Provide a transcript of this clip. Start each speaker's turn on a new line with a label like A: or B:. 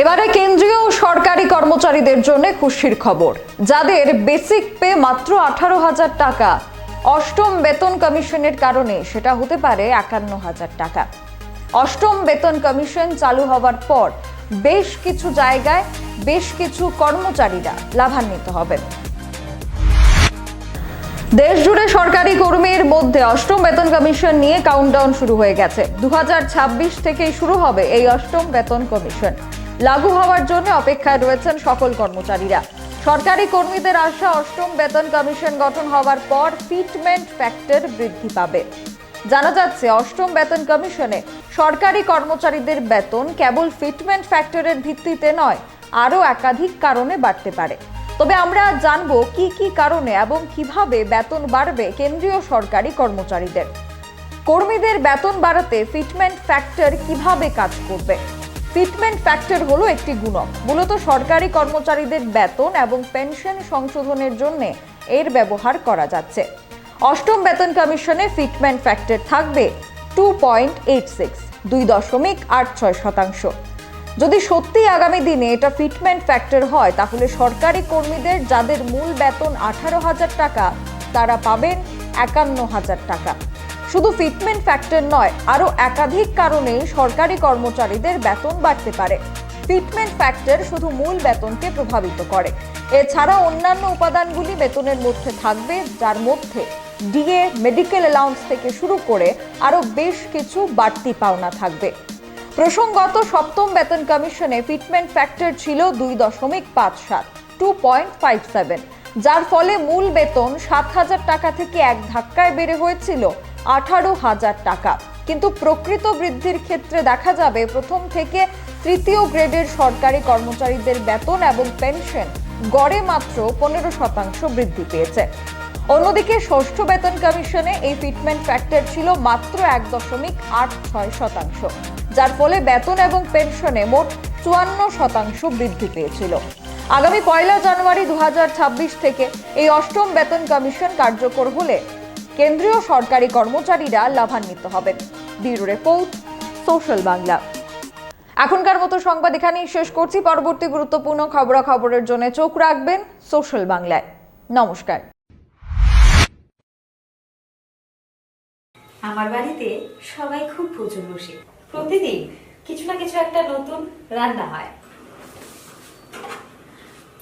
A: এবারে কেন্দ্রীয় সরকারি কর্মচারীদের জন্য খুশির খবর। যাদের বেসিক পে মাত্র আঠারো হাজার টাকা, অষ্টম বেতন কমিশনের কারণে সেটা হতে পারে একান্ন হাজার টাকা। অষ্টম বেতন কমিশন চালু হওয়ার পর বেশ কিছু জায়গায় বেশ কিছু কর্মচারীরা লাভান্বিত হবেন। দেশ জুড়ে সরকারি কর্মীর মধ্যে অষ্টম বেতন কমিশন নিয়ে কাউন্টডাউন শুরু হয়ে গেছে। দু হাজার ছাব্বিশ থেকেই শুরু হবে এই অষ্টম বেতন কমিশন। লাগু হওয়ার জন্য অপেক্ষায় রয়েছেন সকল কর্মচারীরা। সরকারি কর্মীদের আশা, অষ্টম বেতন কমিশন গঠন হওয়ার পর ফিটমেন্ট ফ্যাক্টর বৃদ্ধি পাবে। জানা যাচ্ছে, অষ্টম বেতন কমিশনে সরকারি কর্মচারীদের বেতন কেবল ফিটমেন্ট ফ্যাক্টরের ভিত্তিতে নয়, আরও একাধিক কারণে বাড়তে পারে। তবে আমরা জানব কি কি কারণে এবং কীভাবে বেতন বাড়বে কেন্দ্রীয় সরকারি কর্মচারীদের। কর্মীদের বেতন বাড়াতে ফিটমেন্ট ফ্যাক্টর কীভাবে কাজ করবে? ফিটমেন্ট ফ্যাক্টর হলো একটি গুণক। মূলত সরকারি কর্মচারীদের বেতন এবং পেনশন সংশোধনের জন্য এর ব্যবহার করা যাচ্ছে। অষ্টম বেতন কমিশনে ফিটমেন্ট ফ্যাক্টর থাকবে টু পয়েন্ট এইট সিক্স দুই দশমিক আট ছয় শতাংশ। যদি সত্যি আগামী দিনে এটা ফিটমেন্ট ফ্যাক্টর হয়, তাহলে সরকারি কর্মীদের যাদের মূল বেতন আঠারো হাজার টাকা, তারা পাবেন একান্ন হাজার টাকা। শুধু ফিটমেন্ট ফ্যাক্টর নয়, আরও একাধিক কারণে সরকারি কর্মচারীদের বেতন বাড়তে পারে। ফিটমেন্ট ফ্যাক্টর শুধু মূল বেতনকে প্রভাবিত করে। এছাড়া অন্যান্য উপাদানগুলি বেতনের মধ্যে থাকবে, যার মধ্যে ডিএ, মেডিকেল অ্যালাউন্স থেকে শুরু করে আরও বেশ কিছু বাড়তি পাওনা থাকবে। প্রসঙ্গত, সপ্তম বেতন কমিশনে ফিটমেন্ট ফ্যাক্টর ছিল দুই দশমিক পাঁচ সাত, টু পয়েন্ট ফাইভ সেভেন, যার ফলে মূল বেতন সাত হাজার টাকা থেকে এক ধাক্কায় বেড়ে হয়েছিল। আঠারো হাজার টাকা। কিন্তু প্রকৃত বৃদ্ধির ক্ষেত্রে দেখা যাবে প্রথম থেকে তৃতীয় গ্রেডের সরকারি কর্মচারীদের বেতন এবং পেনশন গড়ে মাত্র পনেরো শতাংশ বৃদ্ধি পেয়েছে। অন্যদিকে ষষ্ঠ বেতন কমিশনে এই ফিটমেন্ট ফ্যাক্টর ছিল মাত্র এক দশমিক আট ছয় শতাংশ, যার ফলে বেতন এবং পেনশনে মোট চুয়ান্ন শতাংশ বৃদ্ধি পেয়েছিল। আগামী পয়লা জানুয়ারি দু হাজার ছাব্বিশ থেকে এই অষ্টম বেতন কমিশন কার্যকর হলে কেন্দ্রীয় সরকারি কর্মচারীরা লাভান্বিত হবেন। Bureau report, social Bangla. এখনকার মতো সংবাদ এখানেই শেষ করছি। পরবর্তী গুরুত্বপূর্ণ খবরাখবরের জন্য চোখ রাখবেন সোশ্যাল বাংলায়। নমস্কার।
B: আমার বাড়িতে সবাই খুব পুজো বসে। প্রতিদিন কিছু না কিছু একটা নতুন রান্না হয়।